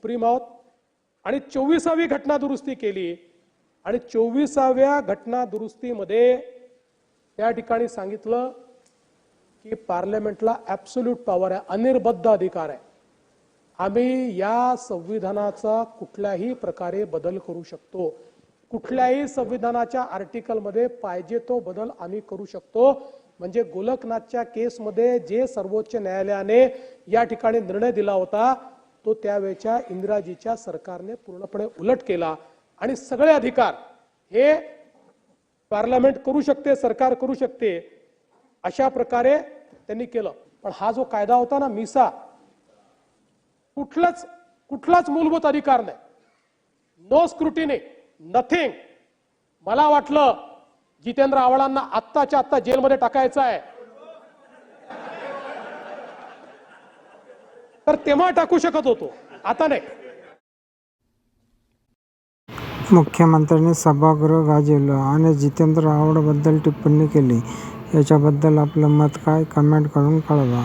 Supreme आहोत. आणि चोवीसावी घटना दुरुस्ती केली. आणि चोवीसाव्या घटना दुरुस्तीमध्ये त्या ठिकाणी सांगितलं की पार्लमेंटला ॲब्सोल्यूट पॉवर आहे अनिर्बद्ध अधिकार आहे. आम्ही या संविधानाचा कुठल्याही प्रकारे बदल करू शकतो. कुठल्याही संविधानाच्या आर्टिकलमध्ये पाहिजे तो बदल आम्ही करू शकतो. म्हणजे गोलकनाथच्या केसमध्ये जे सर्वोच्च न्यायालयाने या ठिकाणी निर्णय दिला होता तो त्यावेळच्या इंदिराजीच्या सरकारने पूर्णपणे उलट केला. आणि सगळे अधिकार हे पार्लमेंट करू शकते सरकार करू शकते अशा प्रकारे त्यांनी केलं. पण हा जो कायदा होता ना मिसा कुठलाच कुठलाच मूलभूत अधिकार नाही. नो स्क्रुटिनी नथिंग मला वाटलं जितेंद्र आव्हाडांना आत्ताच्या आत्ता जेलमध्ये टाकायचं आहे. तर तेव्हा टाकू शकत होतो. आता नाही. मुख्यमंत्र्यांनी सभागृह गाजवलं आणि जितेंद्र आवडबद्दल टिप्पणी केली. याच्याबद्दल आपलं मत काय? कमेंट करून कळवा.